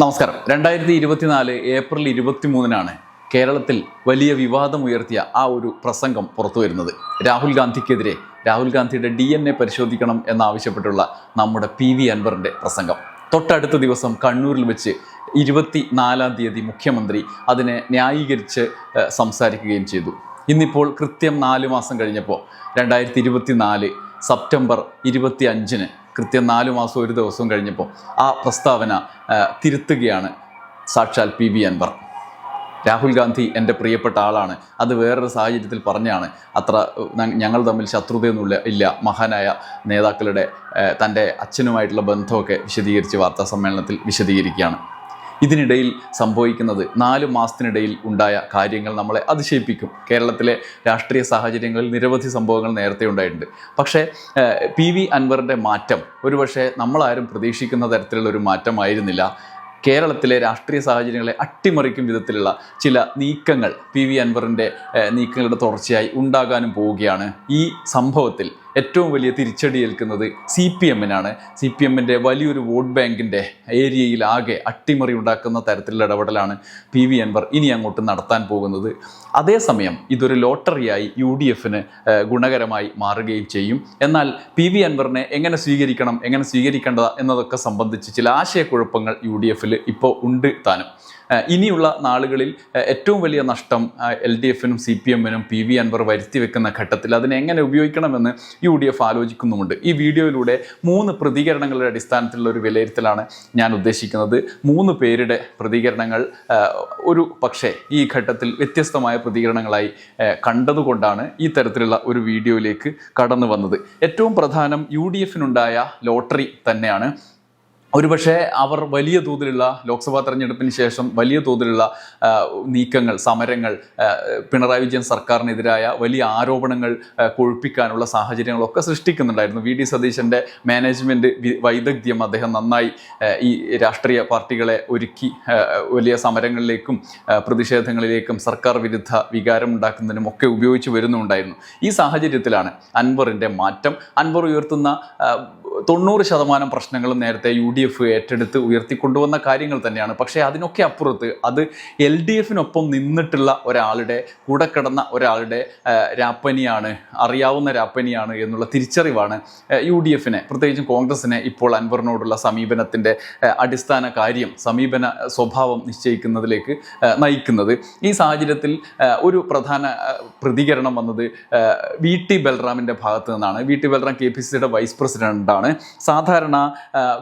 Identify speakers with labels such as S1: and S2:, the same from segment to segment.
S1: നമസ്കാരം. രണ്ടായിരത്തി ഇരുപത്തിനാല് ഏപ്രിൽ ഇരുപത്തി മൂന്നിനാണ് കേരളത്തിൽ വലിയ വിവാദമുയർത്തിയ ആ ഒരു പ്രസംഗം പുറത്തു വരുന്നത്. രാഹുൽ ഗാന്ധിക്കെതിരെ രാഹുൽ ഗാന്ധിയുടെ ഡി എൻ എ പരിശോധിക്കണം എന്നാവശ്യപ്പെട്ടുള്ള നമ്മുടെ പി വി അൻവറിന്റെ പ്രസംഗം. തൊട്ടടുത്ത ദിവസം കണ്ണൂരിൽ വെച്ച് ഇരുപത്തി നാലാം തീയതി മുഖ്യമന്ത്രി അതിനെ ന്യായീകരിച്ച് സംസാരിക്കുകയും ചെയ്തു. ഇന്നിപ്പോൾ കൃത്യം നാല് മാസം കഴിഞ്ഞപ്പോൾ രണ്ടായിരത്തി ഇരുപത്തി നാല് സെപ്റ്റംബർ ഇരുപത്തി അഞ്ചിന് കൃത്യം നാല് മാസം ഒരു ദിവസവും കഴിഞ്ഞപ്പോൾ ആ പ്രസ്താവന തിരുത്തുകയാണ് സാക്ഷാൽ പി വി അൻവർ. രാഹുൽ ഗാന്ധി എന്റെ പ്രിയപ്പെട്ട ആളാണ്. അത് വേറൊരു സാഹചര്യത്തിൽ പറഞ്ഞാണ് അത്ര ഞങ്ങൾ തമ്മിൽ ശത്രുതയൊന്നുമില്ല ഇല്ല മഹാനായ നേതാക്കളുടെ തന്റെ അച്ഛനുമായിട്ടുള്ള ബന്ധമൊക്കെ വിശദീകരിച്ച് വാർത്താ സമ്മേളനത്തിൽ വിശദീകരിക്കുകയാണ്. ഇതിനിടയിൽ സംഭവിക്കുന്നത് നാല് മാസത്തിനിടയിൽ ഉണ്ടായ കാര്യങ്ങൾ നമ്മളെ അതിശയിപ്പിക്കും. കേരളത്തിലെ രാഷ്ട്രീയ സാഹചര്യങ്ങളിൽ നിരവധി സംഭവങ്ങൾ നേരത്തെ ഉണ്ടായിട്ടുണ്ട്. പക്ഷേ പി വി അൻവറിന്റെ മാറ്റം ഒരുപക്ഷെ നമ്മളാരും പ്രതീക്ഷിക്കുന്ന തരത്തിലുള്ള ഒരു മാറ്റമായിരുന്നില്ല. കേരളത്തിലെ രാഷ്ട്രീയ സാഹചര്യങ്ങളെ അട്ടിമറിക്കും വിധത്തിലുള്ള ചില നീക്കങ്ങൾ പി വി അൻവറിന്റെ നീക്കങ്ങളുടെ തുടർച്ചയായി ഉണ്ടാകാനും പോവുകയാണ്. ഈ സംഭവത്തിൽ ഏറ്റവും വലിയ തിരിച്ചടി ഏൽക്കുന്നത് സി പി എമ്മിനാണ്. സി പി എമ്മിന്റെ വലിയൊരു വോട്ട് ബാങ്കിന്റെ ഏരിയയിൽ ആകെ അട്ടിമറി ഉണ്ടാക്കുന്ന തരത്തിലുള്ള ഇടപെടലാണ് പി വി അൻവർ ഇനി അങ്ങോട്ട് നടത്താൻ പോകുന്നത്. അതേസമയം ഇതൊരു ലോട്ടറിയായി യു ഡി എഫിന് ഗുണകരമായി മാറുകയും ചെയ്യും. എന്നാൽ പി വി അൻവറിനെ എങ്ങനെ സ്വീകരിക്കണം എങ്ങനെ സ്വീകരിക്കേണ്ടത് എന്നതൊക്കെ സംബന്ധിച്ച് ചില ആശയക്കുഴപ്പങ്ങൾ യു ഡി എഫിൽ ഇപ്പോൾ ഉണ്ട് താനും. ഇനിയുള്ള നാളുകളിൽ ഏറ്റവും വലിയ നഷ്ടം എൽ ഡി എഫിനും സി പി എമ്മിനും പി വി അൻവർ വരുത്തി വെക്കുന്ന ഘട്ടത്തിൽ അതിനെ എങ്ങനെ ഉപയോഗിക്കണമെന്ന് യു ഡി എഫ് ആലോചിക്കുന്നുമുണ്ട്. ഈ വീഡിയോയിലൂടെ മൂന്ന് പ്രതികരണങ്ങളുടെ അടിസ്ഥാനത്തിലുള്ള ഒരു വിലയിരുത്തലാണ് ഞാൻ ഉദ്ദേശിക്കുന്നത്. മൂന്ന് പേരുടെ പ്രതികരണങ്ങൾ ഒരു പക്ഷേ ഈ ഘട്ടത്തിൽ വ്യത്യസ്തമായ പ്രതികരണങ്ങളായി കണ്ടതുകൊണ്ടാണ് ഈ തരത്തിലുള്ള ഒരു വീഡിയോയിലേക്ക് കടന്നു വന്നത്. ഏറ്റവും പ്രധാനം യു ഡി എഫിനുണ്ടായ ലോട്ടറി തന്നെയാണ്. ഒരുപക്ഷെ അവർ വലിയ തോതിലുള്ള ലോക്സഭാ തെരഞ്ഞെടുപ്പിന് ശേഷം വലിയ തോതിലുള്ള നീക്കങ്ങൾ സമരങ്ങൾ പിണറായി വിജയൻ സർക്കാരിനെതിരായ വലിയ ആരോപണങ്ങൾ കൊഴുപ്പിക്കാനുള്ള സാഹചര്യങ്ങളൊക്കെ സൃഷ്ടിക്കുന്നുണ്ടായിരുന്നു. വി. ഡി. സതീശന്റെ മാനേജ്മെന്റ് വൈദഗ്ധ്യം അദ്ദേഹം നന്നായി ഈ രാഷ്ട്രീയ പാർട്ടികളെ ഒരുക്കി വലിയ സമരങ്ങളിലേക്കും പ്രതിഷേധങ്ങളിലേക്കും സർക്കാർ വിരുദ്ധ വികാരം ഉണ്ടാക്കുന്നതിനും ഒക്കെ ഉപയോഗിച്ച് വരുന്നുണ്ടായിരുന്നു. ഈ സാഹചര്യത്തിലാണ് അൻവറിന്റെ മാറ്റം. അൻവർ ഉയർത്തുന്ന തൊണ്ണൂറ് ശതമാനം പ്രശ്നങ്ങളും നേരത്തെ യു ഡി എഫ് ഏറ്റെടുത്ത് ഉയർത്തിക്കൊണ്ടുവന്ന കാര്യങ്ങൾ തന്നെയാണ്. പക്ഷേ അതിനൊക്കെ അപ്പുറത്ത് അത് എൽ ഡി എഫിനൊപ്പം നിന്നിട്ടുള്ള ഒരാളുടെ കൂടെ കിടന്ന ഒരാളുടെ രാപ്പനിയാണ് അറിയാവുന്ന രാപ്പനിയാണ് എന്നുള്ള തിരിച്ചറിവാണ് യു ഡി എഫിനെ പ്രത്യേകിച്ചും കോൺഗ്രസിനെ ഇപ്പോൾ അൻവറിനോടുള്ള സമീപനത്തിന്റെ അടിസ്ഥാന കാര്യം സമീപന സ്വഭാവം നിശ്ചയിക്കുന്നതിലേക്ക് നയിക്കുന്നത്. ഈ സാഹചര്യത്തിൽ ഒരു പ്രധാന പ്രതികരണം വന്നത് വി ടി ബൽറാമിന്റെ ഭാഗത്ത് നിന്നാണ്. V T Balram K P സിയുടെ വൈസ് പ്രസിഡന്റാണ് സാധാരണ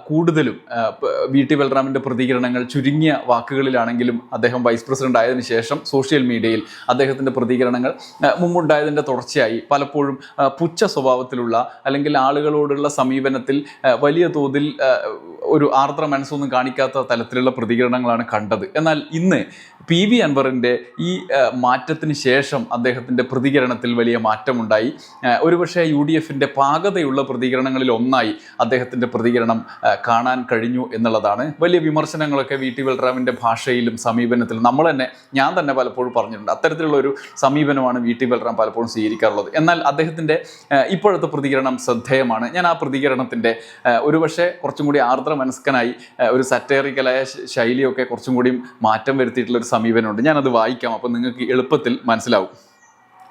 S1: കൂടുതലും ആ, പ- വി ടി ബൽറാമിന്റെ പ്രതികരണങ്ങൾ ചുരുങ്ങിയ വാക്കുകളിലാണെങ്കിലും അദ്ദേഹം വൈസ് പ്രസിഡന്റ് ആയതിനു ശേഷം സോഷ്യൽ മീഡിയയിൽ അദ്ദേഹത്തിന്റെ പ്രതികരണങ്ങൾ മുമ്പുണ്ടായതിന്റെ തുടർച്ചയായി പലപ്പോഴും പുച്ഛ സ്വഭാവത്തിലുള്ള അല്ലെങ്കിൽ ആളുകളോടുള്ള സമീപനത്തിൽ വലിയ തോതിൽ ഒരു ആർദ്ര മനസ്സൊന്നും കാണിക്കാത്ത തലത്തിലുള്ള പ്രതികരണങ്ങളാണ് കണ്ടത്. എന്നാൽ ഇന്ന് പി വി അൻവറിന്റെ ഈ മാറ്റത്തിന് ശേഷം അദ്ദേഹത്തിന്റെ പ്രതികരണത്തിൽ വലിയ മാറ്റമുണ്ടായി. ഒരുപക്ഷെ യു ഡി എഫിന്റെ പാകതയുള്ള പ്രതികരണങ്ങളിൽ ഒന്നായി അദ്ദേഹത്തിന്റെ പ്രതികരണം ആ, കാണാൻ കഴിഞ്ഞു എന്നുള്ളതാണ്. വലിയ വിമർശനങ്ങളൊക്കെ വി ടി ബൽറാമിന്റെ ഭാഷയിലും സമീപനത്തിലും നമ്മൾ തന്നെ ഞാൻ തന്നെ പലപ്പോഴും പറഞ്ഞിട്ടുണ്ട്. അത്തരത്തിലുള്ള ഒരു സമീപനമാണ് വി ടി ബൽറാം പലപ്പോഴും സ്വീകരിക്കാറുള്ളത്. എന്നാൽ അദ്ദേഹത്തിന്റെ ഇപ്പോഴത്തെ പ്രതികരണം ശ്രദ്ധേയമാണ്. ഞാൻ ആ പ്രതികരണത്തിന്റെ ഒരുപക്ഷെ കുറച്ചും കൂടി ആർദ്ര മനസ്കനായി ഒരു സറ്റേറിക്കലായ ശൈലിയൊക്കെ കുറച്ചും കൂടി മാറ്റം വരുത്തിയിട്ടുള്ള ഒരു സമീപനമുണ്ട്. ഞാനത് വായിക്കാം അപ്പോൾ നിങ്ങൾക്ക് എളുപ്പത്തിൽ മനസ്സിലാവും.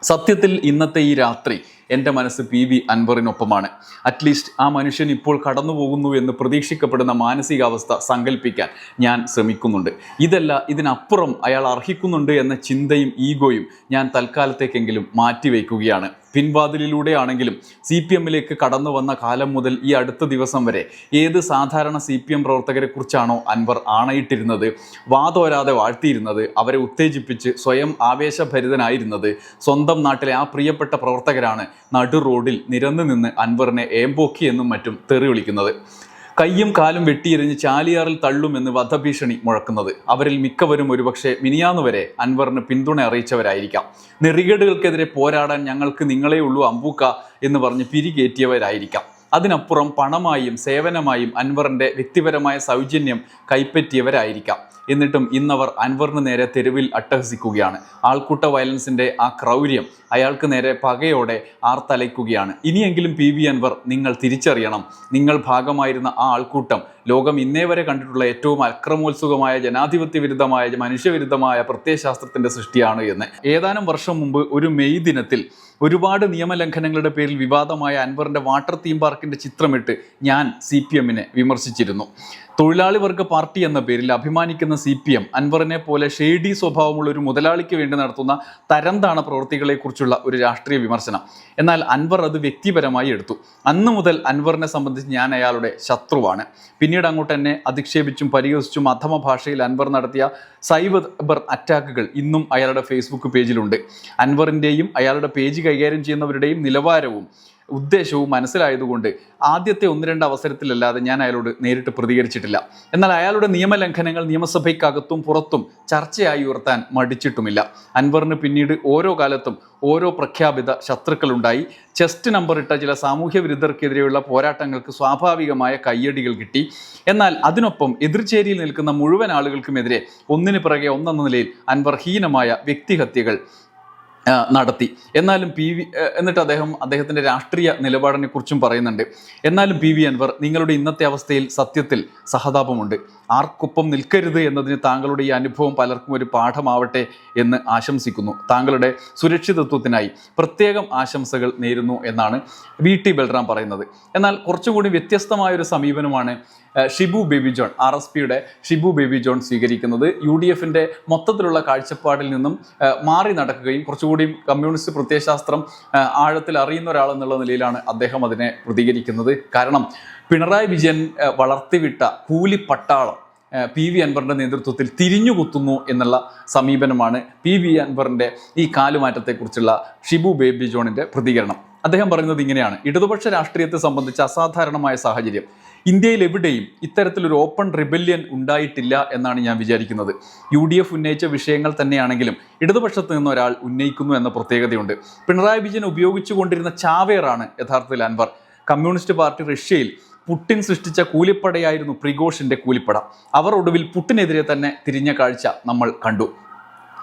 S1: സത്യത്തിൽ ഇന്നത്തെ ഈ രാത്രി എന്റെ മനസ്സ് പി വി അൻവറിനൊപ്പമാണ്. അറ്റ്ലീസ്റ്റ് ആ മനുഷ്യൻ ഇപ്പോൾ കടന്നു പോകുന്നു എന്ന് പ്രതീക്ഷിക്കപ്പെടുന്ന മാനസികാവസ്ഥ സങ്കല്പിക്കാൻ ഞാൻ ശ്രമിക്കുന്നുണ്ട്. ഇതല്ല ഇതിനപ്പുറം അയാൾ അർഹിക്കുന്നുണ്ട് എന്ന ചിന്തയും ഈഗോയും ഞാൻ തൽക്കാലത്തേക്കെങ്കിലും മാറ്റിവെക്കുകയാണ്. പിൻവാതിലിലൂടെ ആണെങ്കിലും സി പി എമ്മിലേക്ക് കടന്നു വന്ന കാലം മുതൽ ഈ അടുത്ത ദിവസം വരെ ഏത് സാധാരണ സി പി എം പ്രവർത്തകരെ കുറിച്ചാണോ അൻവർ ആണയിട്ടിരുന്നത്? വാതോരാതെ വാഴ്ത്തിയിരുന്നത് അവരെ ഉത്തേജിപ്പിച്ച് സ്വയം ആവേശഭരിതനായിരുന്നത് സ്വന്തം നാട്ടിലെ ആ പ്രിയപ്പെട്ട പ്രവർത്തകരാണ് നടു റോഡിൽ നിരന്നു നിന്ന് അൻവറിനെ ഏമ്പോക്കി എന്നും മറ്റും തെറി വിളിക്കുന്നത് കയ്യും കാലും വെട്ടിയെറിഞ്ഞ് ചാലിയാറിൽ തള്ളുമെന്ന് വധഭീഷണി മുഴക്കുന്നത്. അവരിൽ മിക്കവരും ഒരുപക്ഷെ മിനിയാന്ന് വരെ അൻവറിന് പിന്തുണ അറിയിച്ചവരായിരിക്കാം. നെറികേടുകൾക്കെതിരെ പോരാടാൻ ഞങ്ങൾക്ക് നിങ്ങളേ ഉള്ളൂ അമ്പൂക്ക എന്ന് പറഞ്ഞ് പിരികേറ്റിയവരായിരിക്കാം. അതിനപ്പുറം പണമായും സേവനമായും അൻവറിന്റെ വ്യക്തിപരമായ സൗജന്യം കൈപ്പറ്റിയവരായിരിക്കാം. എന്നിട്ടും ഇന്നവർ അൻവറിന് നേരെ തെരുവിൽ അട്ടഹസിക്കുകയാണ്. ആൾക്കൂട്ട വയലൻസിന്റെ ആ ക്രൗര്യം അയാൾക്ക് നേരെ പകയോടെ ആർത്തലയ്ക്കുകയാണ്. ഇനിയെങ്കിലും പി വി അൻവർ നിങ്ങൾ തിരിച്ചറിയണം. നിങ്ങൾ ഭാഗമായിരുന്ന ആ ആൾക്കൂട്ടം ലോകം ഇന്നേ വരെ കണ്ടിട്ടുള്ള ഏറ്റവും അക്രമോത്സുകമായ ജനാധിപത്യ വിരുദ്ധമായ മനുഷ്യവിരുദ്ധമായ പ്രത്യയശാസ്ത്രത്തിന്റെ സൃഷ്ടിയാണ് എന്ന്. ഏതാനും വർഷം മുമ്പ് ഒരു മെയ് ദിനത്തിൽ ഒരുപാട് നിയമലംഘനങ്ങളുടെ പേരിൽ വിവാദമായ അൻവറിന്റെ വാട്ടർ തീം പാർക്കിന്റെ ചിത്രമിട്ട് ഞാൻ സി പി എമ്മിനെ വിമർശിച്ചിരുന്നു. തൊഴിലാളി വർഗ പാർട്ടി എന്ന പേരിൽ അഭിമാനിക്കുന്ന സി പി എം അൻവറിനെ പോലെ ഷെയ്ഡി സ്വഭാവമുള്ള ഒരു മുതലാളിക്ക് വേണ്ടി നടത്തുന്ന തരംതാണ പ്രവൃത്തികളെക്കുറിച്ചുള്ള ഒരു രാഷ്ട്രീയ വിമർശനം. എന്നാൽ അൻവർ അത് വ്യക്തിപരമായി എടുത്തു. അന്ന് മുതൽ അൻവറിനെ സംബന്ധിച്ച് ഞാൻ അയാളുടെ ശത്രുവാണ്. പിന്നീട് അങ്ങോട്ട് എന്നെ അധിക്ഷേപിച്ചും പരിഹസിച്ചും അധമ ഭാഷയിൽ അൻവർ നടത്തിയ സൈബർ അറ്റാക്കുകൾ ഇന്നും അയാളുടെ ഫേസ്ബുക്ക് പേജിലുണ്ട്. അൻവറിന്റെയും അയാളുടെ പേജ് കൈകാര്യം ചെയ്യുന്നവരുടെയും നിലവാരവും ഉദ്ദേശവും മനസ്സിലായതുകൊണ്ട് ആദ്യത്തെ ഒന്ന് രണ്ട് അവസരത്തിലല്ലാതെ ഞാൻ അയാളോട് നേരിട്ട് പ്രതികരിച്ചിട്ടില്ല. എന്നാൽ അയാളുടെ നിയമലംഘനങ്ങൾ നിയമസഭയ്ക്കകത്തും പുറത്തും ചർച്ചയായി ഉയർത്താൻ മടിച്ചിട്ടുമില്ല. അൻവറിന് പിന്നീട് ഓരോ കാലത്തും ഓരോ പ്രഖ്യാപിത ശത്രുക്കളുണ്ടായി. ചെസ്റ്റ് നമ്പർ ഇട്ട ചില സാമൂഹ്യ വിരുദ്ധർക്കെതിരെയുള്ള പോരാട്ടങ്ങൾക്ക് സ്വാഭാവികമായ കയ്യടികൾ കിട്ടി. എന്നാൽ അതിനൊപ്പം എതിർചേരിയിൽ നിൽക്കുന്ന മുഴുവൻ ആളുകൾക്കുമെതിരെ ഒന്നിന് പിറകെ ഒന്നെന്ന നിലയിൽ അൻവർ ഹീനമായ വ്യക്തിഹത്യകൾ നടത്തി. എന്നാലും പി വി എന്നിട്ട് അദ്ദേഹം അദ്ദേഹത്തിന്റെ രാഷ്ട്രീയ നിലപാടിനെ കുറിച്ചും പറയുന്നുണ്ട്. എന്നാലും പി വി അൻവർ നിങ്ങളുടെ ഇന്നത്തെ അവസ്ഥയിൽ സത്യത്തിൽ സഹതാപമുണ്ട്. ആർക്കൊപ്പം നിൽക്കരുത് എന്നതിന് താങ്കളുടെ ഈ അനുഭവം പലർക്കും ഒരു പാഠമാവട്ടെ എന്ന് ആശംസിക്കുന്നു. താങ്കളുടെ സുരക്ഷിതത്വത്തിനായി പ്രത്യേകം ആശംസകൾ നേരുന്നു എന്നാണ് വി ടി ബൽറാം പറയുന്നത്. എന്നാൽ കുറച്ചുകൂടി വ്യത്യസ്തമായ ഒരു സമീപനമാണ് ഷിബു ബേബി ജോൺ ആർ എസ് പിയുടെ ഷിബു ബേബി ജോൺ സ്വീകരിക്കുന്നത് യു ഡി എഫിന്റെ മൊത്തത്തിലുള്ള കാഴ്ചപ്പാടിൽ നിന്നും മാറി നടക്കുകയും കുറച്ചുകൂടി കമ്മ്യൂണിസ്റ്റ് പ്രത്യയശാസ്ത്രം ആഴത്തിൽ അറിയുന്ന ഒരാളെന്നുള്ള നിലയിലാണ് അദ്ദേഹം അതിനെ പ്രതികരിക്കുന്നത്. കാരണം പിണറായി വിജയൻ വളർത്തിവിട്ട കൂലിപ്പട്ടാളം പട്ടാളം പി വി അൻവറിന്റെ നേതൃത്വത്തിൽ തിരിഞ്ഞുകുത്തുന്നു എന്നുള്ള സമീപനമാണ് പി വി അൻവറിന്റെ ഈ കാലുമാറ്റത്തെക്കുറിച്ചുള്ള ഷിബു ബേബി ജോണിന്റെ പ്രതികരണം. അദ്ദേഹം പറയുന്നത് ഇങ്ങനെയാണ്. ഇടതുപക്ഷ രാഷ്ട്രീയത്തെ സംബന്ധിച്ച് അസാധാരണമായ സാഹചര്യം. ഇന്ത്യയിൽ എവിടെയും ഇത്തരത്തിലൊരു ഓപ്പൺ റിബല്യൻ ഉണ്ടായിട്ടില്ല എന്നാണ് ഞാൻ വിചാരിക്കുന്നത്. യു ഡി എഫ് ഉന്നയിച്ച വിഷയങ്ങൾ തന്നെയാണെങ്കിലും ഇടതുപക്ഷത്ത് നിന്ന് ഒരാൾ ഉന്നയിക്കുന്നു എന്ന പ്രത്യേകതയുണ്ട്. പിണറായി വിജയൻ ഉപയോഗിച്ചുകൊണ്ടിരുന്ന ചാവേറാണ് യഥാർത്ഥത്തിൽ അൻവർ. കമ്മ്യൂണിസ്റ്റ് പാർട്ടി റഷ്യയിൽ പുട്ടിൻ സൃഷ്ടിച്ച കൂലിപ്പടയായിരുന്നു പ്രിഗോഷിന്റെ കൂലിപ്പട. അവർ ഒടുവിൽ പുട്ടിനെതിരെ തന്നെ തിരിഞ്ഞ കാഴ്ച നമ്മൾ കണ്ടു.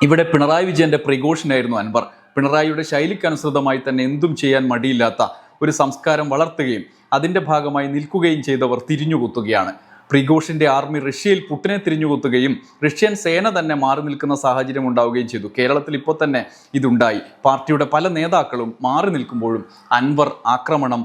S1: ഇവിടെ പിണറായി വിജയന്റെ പ്രിഗോഷനായിരുന്നു അൻവർ. പിണറായിയുടെ ശൈലിക്കനുസൃതമായി തന്നെ എന്തും ചെയ്യാൻ മടിയില്ലാത്ത ഒരു സംസ്കാരം വളർത്തുകയും അതിന്റെ ഭാഗമായി നിൽക്കുകയും ചെയ്തവർ തിരിഞ്ഞുകുത്തുകയാണ്. പ്രിഗോഷിന്റെ ആർമി റഷ്യയിൽ പുട്ടിനെ തിരിഞ്ഞുകുത്തുകയും റഷ്യൻ സേന തന്നെ മാറി നിൽക്കുന്ന സാഹചര്യം ഉണ്ടാവുകയും ചെയ്തു. കേരളത്തിൽ ഇപ്പോൾ തന്നെ ഇതുണ്ടായി. പാർട്ടിയുടെ പല നേതാക്കളും മാറി നിൽക്കുമ്പോഴും അൻവർ ആക്രമണം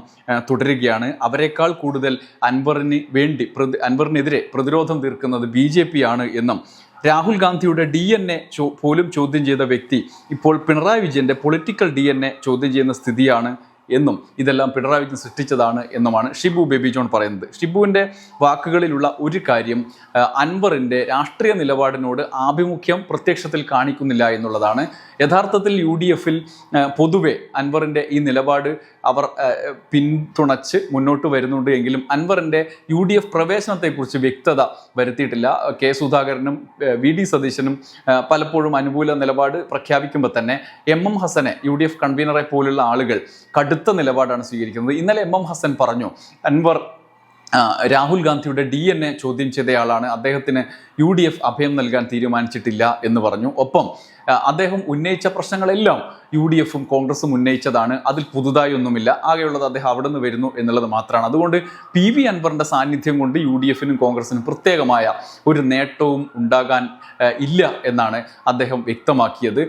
S1: തുടരുകയാണ്. അവരെക്കാൾ കൂടുതൽ അൻവറിന് വേണ്ടി അൻവറിനെതിരെ പ്രതിരോധം തീർക്കുന്നത് ബി ജെ പി ആണ് എന്നും രാഹുൽ ഗാന്ധിയുടെ ഡി എൻ എ പോലും ചോദ്യം ചെയ്ത വ്യക്തി ഇപ്പോൾ പിണറായി വിജയന്റെ പൊളിറ്റിക്കൽ ഡി എൻ എ ചോദ്യം ചെയ്യുന്ന സ്ഥിതിയാണ് എന്നും ഇതെല്ലാം പിണറായി വിജയൻ സൃഷ്ടിച്ചതാണ് എന്നുമാണ് ഷിബു ബേബി ജോൺ പറയുന്നത്. ഷിബുവിന്റെ വാക്കുകളിലുള്ള ഒരു കാര്യം അൻവറിന്റെ രാഷ്ട്രീയ നിലപാടിനോട് ആഭിമുഖ്യം പ്രത്യക്ഷത്തിൽ കാണിക്കുന്നില്ല എന്നുള്ളതാണ്. യഥാർത്ഥത്തിൽ യു ഡി എഫിൽ പൊതുവെ അൻവറിന്റെ ഈ നിലപാട് അവർ പിന്തുണച്ച് മുന്നോട്ട് വരുന്നുണ്ട് എങ്കിലും അൻവറിന്റെ യു ഡി എഫ് പ്രവേശനത്തെക്കുറിച്ച് വ്യക്തത വരുത്തിയിട്ടില്ല. കെ സുധാകരനും വി ഡി സതീശനും പലപ്പോഴും അനുകൂല നിലപാട് പ്രഖ്യാപിക്കുമ്പോൾ തന്നെ എം എം ഹസനെ യു ഡി എഫ് കൺവീനറെ പോലുള്ള ആളുകൾ കടുത്ത നിലപാടാണ് സ്വീകരിക്കുന്നത്. ഇന്നലെ എം എം ഹസൻ പറഞ്ഞു അൻവർ രാഹുൽ ഗാന്ധിയുടെ ഡി എൻ എ ചോദ്യം ചെയ്തയാളാണ്. അദ്ദേഹത്തിന് യു ഡി എഫ് അഭയം നൽകാൻ തീരുമാനിച്ചിട്ടില്ല എന്ന് പറഞ്ഞു. ഒപ്പം അദ്ദേഹം ഉന്നയിച്ച പ്രശ്നങ്ങളെല്ലാം യു ഡി എഫും കോൺഗ്രസും ഉന്നയിച്ചതാണ്. അതിൽ പുതുതായി ഒന്നുമില്ല. ആകെയുള്ളത് അദ്ദേഹം അവിടെ നിന്ന് വരുന്നു എന്നുള്ളത് മാത്രമാണ്. അതുകൊണ്ട് പി വി അൻവറിന്റെ സാന്നിധ്യം കൊണ്ട് യു ഡി എഫിനും കോൺഗ്രസിനും പ്രത്യേകമായ ഒരു നേട്ടവും ഉണ്ടാകാൻ ഇല്ല എന്നാണ് അദ്ദേഹം വ്യക്തമാക്കിയത്.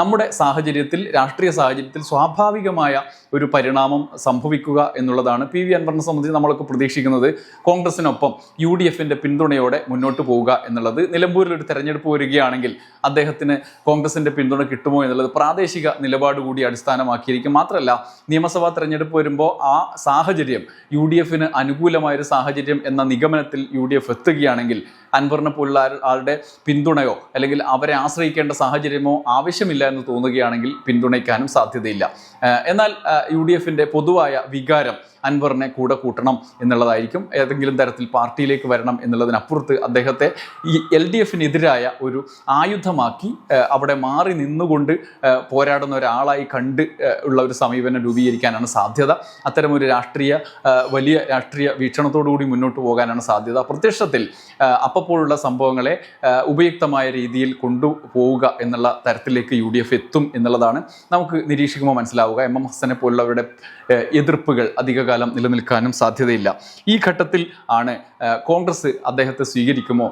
S1: നമ്മുടെ സാഹചര്യത്തിൽ രാഷ്ട്രീയ സാഹചര്യത്തിൽ സ്വാഭാവികമായ ഒരു പരിണാമം സംഭവിക്കുക എന്നുള്ളതാണ് പി വി അൻവറിനെ സംബന്ധിച്ച് നമ്മളൊക്കെ പ്രതീക്ഷിക്കുന്നത്. കോൺഗ്രസിനൊപ്പം യു ഡി എഫിന്റെ പിന്തുണയോടെ മുന്നോട്ട് പോവുക എന്നുള്ളത്. നിലമ്പൂരിൽ ഒരു തെരഞ്ഞെടുപ്പ് വരികയാണെങ്കിൽ അദ്ദേഹത്തിന് കോൺഗ്രസിന്റെ പിന്തുണ കിട്ടുമോ എന്നുള്ളത് പ്രാദേശിക നിലപാട് കൂടി അടിസ്ഥാനമാക്കിയിരിക്കും. മാത്രമല്ല നിയമസഭാ തെരഞ്ഞെടുപ്പ് വരുമ്പോൾ ആ സാഹചര്യം യു ഡി എഫിന് അനുകൂലമായ ഒരു സാഹചര്യം എന്ന നിഗമനത്തിൽ യു ഡി എഫ് എത്തുകയാണെങ്കിൽ അൻവറിനെ പോലുള്ള ആളുടെ പിന്തുണയോ അല്ലെങ്കിൽ അവരെ ആശ്രയിക്കേണ്ട സാഹചര്യമോ ആവശ്യമില്ല എന്ന് തോന്നുകയാണെങ്കിൽ പിന്തുണയ്ക്കാനും സാധ്യതയില്ല. എന്നാൽ യു ഡി എഫിന്റെ പൊതുവായ വികാരം അൻവറിനെ കൂടെ കൂട്ടണം എന്നുള്ളതായിരിക്കും. ഏതെങ്കിലും തരത്തിൽ പാർട്ടിയിലേക്ക് വരണം എന്നുള്ളതിനപ്പുറത്ത് അദ്ദേഹത്തെ ഈ എൽ ഡി എഫിനെതിരായ ഒരു ആയുധമാക്കി അവിടെ മാറി നിന്നുകൊണ്ട് പോരാടുന്ന ഒരാളായി കണ്ട് ഉള്ള ഒരു സമീപനം രൂപീകരിക്കാനാണ് സാധ്യത. അത്തരമൊരു രാഷ്ട്രീയ വലിയ രാഷ്ട്രീയ വീക്ഷണത്തോടുകൂടി മുന്നോട്ട് പോകാനാണ് സാധ്യത. പ്രത്യക്ഷത്തിൽ അപ്പോഴുള്ള അപ്പം സംഭവങ്ങളെ ഉപയുക്തമായ രീതിയിൽ കൊണ്ടുപോവുക എന്നുള്ള തരത്തിലേക്ക് യു ഡി എഫ് എത്തും എന്നുള്ളതാണ്. നമുക്ക് നിരീക്ഷിക്കുമ്പോൾ മനസ്സിലാവുക എം എം ഹസനെ പോലുള്ളവരുടെ എതിർപ്പുകൾ എതിർപ്പുകൾ അധികകാലം നിലനിൽക്കാനും സാധ്യതയില്ല. ഈ ഘട്ടത്തിൽ ആണ് കോൺഗ്രസ് അദ്ദേഹത്തെ സ്വീകരിക്കുമോ?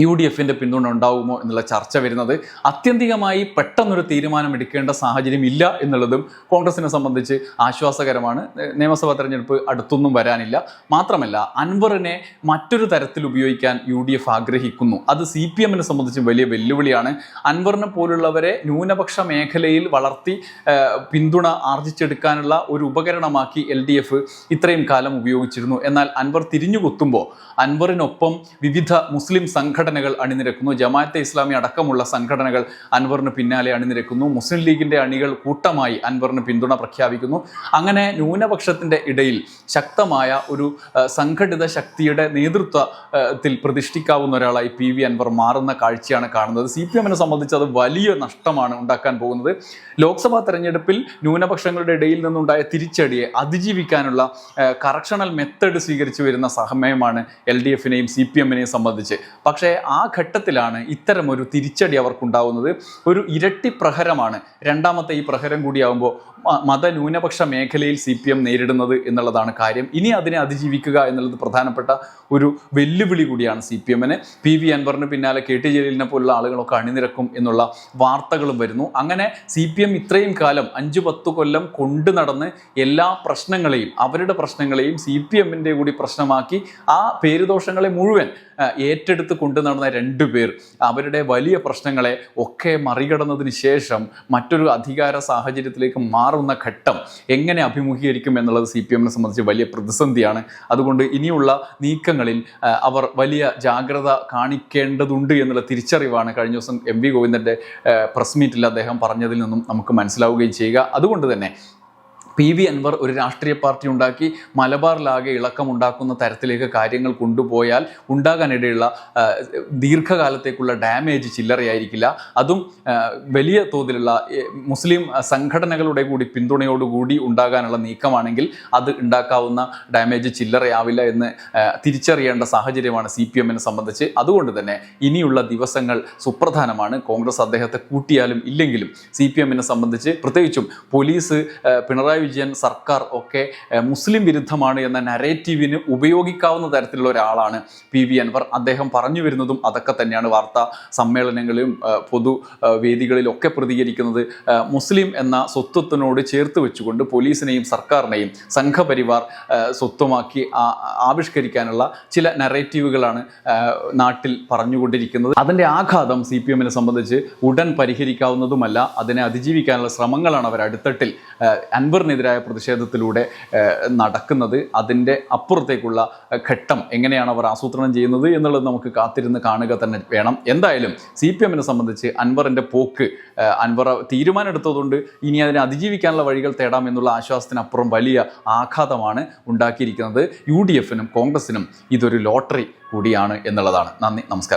S1: യു ഡി എഫിന്റെ പിന്തുണ ഉണ്ടാവുമോ എന്നുള്ള ചർച്ച വരുന്നത് അത്യന്തികമായി പെട്ടെന്നൊരു തീരുമാനം എടുക്കേണ്ട സാഹചര്യം ഇല്ല എന്നുള്ളതും കോൺഗ്രസിനെ സംബന്ധിച്ച് ആശ്വാസകരമാണ്. നിയമസഭാ തെരഞ്ഞെടുപ്പ് അടുത്തൊന്നും വരാനില്ല. മാത്രമല്ല അൻവറിനെ മറ്റൊരു തരത്തിൽ ഉപയോഗിക്കാൻ യു ഡി എഫ് ആഗ്രഹിക്കുന്നു. അത് സി പി എമ്മിനെ സംബന്ധിച്ച് വലിയ വെല്ലുവിളിയാണ്. അൻവറിനെ പോലുള്ളവരെ ന്യൂനപക്ഷ മേഖലയിൽ വളർത്തി പിന്തുണ ആർജിച്ചെടുക്കാനുള്ള ഒരു ഉപകരണമാക്കി എൽ ഡി എഫ് ഇത്രയും കാലം ഉപയോഗിച്ചിരുന്നു. എന്നാൽ അൻവർ തിരിഞ്ഞു കുത്തുമ്പോൾ അൻവറിനൊപ്പം വിവിധ മുസ്ലിം സംഘടനകൾ അണിനിരക്കുന്നു. ജമാഅത്തെ ഇസ്ലാമി അടക്കമുള്ള സംഘടനകൾ അൻവറിന് പിന്നാലെ അണിനിരക്കുന്നു. മുസ്ലിം ലീഗിന്റെ അണികൾ കൂട്ടമായി അൻവറിന് പിന്തുണ പ്രഖ്യാപിക്കുന്നു. അങ്ങനെ ന്യൂനപക്ഷത്തിന്റെ ഇടയിൽ ശക്തമായ ഒരു സംഘടിത ശക്തിയുടെ നേതൃത്വത്തിൽ പ്രതിഷ്ഠിക്കാവുന്ന ഒരാളായി പി വി അൻവർ മാറുന്ന കാഴ്ചയാണ് കാണുന്നത്. സി പി എമ്മിനെ സംബന്ധിച്ച് അത് വലിയ നഷ്ടമാണ് ഉണ്ടാക്കാൻ പോകുന്നത്. ലോക്സഭാ തെരഞ്ഞെടുപ്പിൽ ന്യൂനപക്ഷങ്ങളുടെ ഇടയിൽ നിന്നുണ്ടായ തിരിച്ചടിയെ അതിജീവിക്കാനുള്ള കറക്ഷണൽ മെത്തേഡ് സ്വീകരിച്ചു വരുന്ന സമയമാണ് എൽ ഡി എഫിനെയും സി പി എമ്മിനെയും സംബന്ധിച്ച്. പക്ഷേ ആ ഘട്ടത്തിലാണ് ഇത്തരം ഒരു തിരിച്ചടി അവർക്കുണ്ടാവുന്നത്. ഒരു ഇരട്ടി പ്രഹരമാണ്. രണ്ടാമത്തെ ഈ പ്രഹരം കൂടിയാവുമ്പോൾ മതന്യൂനപക്ഷ മേഖലയിൽ സി പി എം നേരിടുന്നത് എന്നുള്ളതാണ് കാര്യം. ഇനി അതിനെ അതിജീവിക്കുക എന്നുള്ളത് പ്രധാനപ്പെട്ട ഒരു വെല്ലുവിളി കൂടിയാണ് സി പി എമ്മിന്. പി വി അൻവറിന് പിന്നാലെ കെ ടി ജലീലിനെ പോലുള്ള ആളുകളൊക്കെ അണിനിരക്കും എന്നുള്ള വാർത്തകളും വരുന്നു. അങ്ങനെ സി പി എം ഇത്രയും കാലം അഞ്ചു പത്ത് കൊല്ലം കൊണ്ടു നടന്ന് എല്ലാ പ്രശ്നങ്ങളെയും അവരുടെ പ്രശ്നങ്ങളെയും സി പി എമ്മിന്റെ കൂടി പ്രശ്നമാക്കി ആ പേരുദോഷങ്ങളെ മുഴുവൻ ഏറ്റെടുത്ത് കൊണ്ടു നടന്ന രണ്ടുപേർ അവരുടെ വലിയ പ്രശ്നങ്ങളെ ഒക്കെ മറികടന്നതിന് ശേഷം മറ്റൊരു അധികാര സാഹചര്യത്തിലേക്ക് മാറുന്ന ഘട്ടം എങ്ങനെ അഭിമുഖീകരിക്കും എന്നുള്ളത് സി പി എമ്മിനെ സംബന്ധിച്ച് വലിയ പ്രതിസന്ധിയാണ്. അതുകൊണ്ട് ഇനിയുള്ള നീക്കങ്ങളിൽ അവർ വലിയ ജാഗ്രത കാണിക്കേണ്ടതുണ്ട് എന്നുള്ള തിരിച്ചറിവാണ് കഴിഞ്ഞ ദിവസം എം വി ഗോവിന്ദന്റെ പ്രസ് മീറ്റിൽ അദ്ദേഹം പറഞ്ഞതിൽ നിന്നും നമുക്ക് മനസ്സിലാവുകയും ചെയ്യുക. അതുകൊണ്ട് തന്നെ പി വി അൻവർ ഒരു രാഷ്ട്രീയ പാർട്ടി ഉണ്ടാക്കി മലബാറിലാകെ ഇളക്കമുണ്ടാക്കുന്ന തരത്തിലേക്ക് കാര്യങ്ങൾ കൊണ്ടുപോയാൽ ഉണ്ടാകാനിടയുള്ള ദീർഘകാലത്തേക്കുള്ള ഡാമേജ് ചില്ലറയായിരിക്കില്ല. അതും വലിയ തോതിലുള്ള മുസ്ലിം സംഘടനകളുടെ കൂടി പിന്തുണയോടുകൂടി ഉണ്ടാകാനുള്ള നീക്കമാണെങ്കിൽ അത് ഉണ്ടാക്കാവുന്ന ഡാമേജ് ചില്ലറയാവില്ല എന്ന് തിരിച്ചറിയേണ്ട സാഹചര്യമാണ് സി പി എമ്മിനെ സംബന്ധിച്ച്. അതുകൊണ്ട് തന്നെ ഇനിയുള്ള ദിവസങ്ങൾ സുപ്രധാനമാണ്. കോൺഗ്രസ് അദ്ദേഹത്തെ കൂട്ടിയാലും ഇല്ലെങ്കിലും സി പി എമ്മിനെ സംബന്ധിച്ച് പ്രത്യേകിച്ചും പോലീസ് പിണറായി വിജയൻ സർക്കാർ ഒക്കെ മുസ്ലിം വിരുദ്ധമാണ് എന്ന നരേറ്റീവിന് ഉപയോഗിക്കാവുന്ന തരത്തിലുള്ള ഒരാളാണ് പി വി അൻവർ. അദ്ദേഹം പറഞ്ഞു വരുന്നതും അതൊക്കെ തന്നെയാണ് വാർത്താ സമ്മേളനങ്ങളിലും പൊതു വേദികളിലൊക്കെ പ്രതികരിക്കുന്നത്. മുസ്ലിം എന്ന സ്വത്വത്തിനോട് ചേർത്ത് വെച്ചുകൊണ്ട് പോലീസിനെയും സർക്കാരിനെയും സംഘപരിവാർ സ്വത്വമാക്കി ആവിഷ്കരിക്കാനുള്ള ചില നറേറ്റീവുകളാണ് നാട്ടിൽ പറഞ്ഞുകൊണ്ടിരിക്കുന്നത്. അതിന്റെ ആഘാതം സി പി എമ്മിനെ സംബന്ധിച്ച് ഉടൻ പരിഹരിക്കാവുന്നതുമല്ല. അതിനെ അതിജീവിക്കാനുള്ള ശ്രമങ്ങളാണ് അവർ അടിത്തട്ടിൽ ആ, അൻവറിനെതിരായ പ്രതിഷേധത്തിലൂടെ നടക്കുന്നത് അതിന്റെ അപ്പുറത്തേക്കുള്ള ഘട്ടം എങ്ങനെയാണ് അവർ ആസൂത്രണം ചെയ്യുന്നത് എന്നുള്ളത് നമുക്ക് കാത്തിരുന്ന് കാണുക തന്നെ വേണം. എന്തായാലും സി പി എമ്മിനെ സംബന്ധിച്ച് അൻവറിന്റെ പോക്ക് അൻവർ തീരുമാനം എടുത്തതുകൊണ്ട് ഇനി അതിനെ അതിജീവിക്കാനുള്ള വഴികൾ തേടാം എന്നുള്ള ആശ്വാസത്തിനപ്പുറം വലിയ ആഘാതമാണ് ഉണ്ടാക്കിയിരിക്കുന്നത്. യു ഡി എഫിനും കോൺഗ്രസിനും ഇതൊരു ലോട്ടറി കൂടിയാണ് എന്നുള്ളതാണ്. നന്ദി നമസ്കാരം.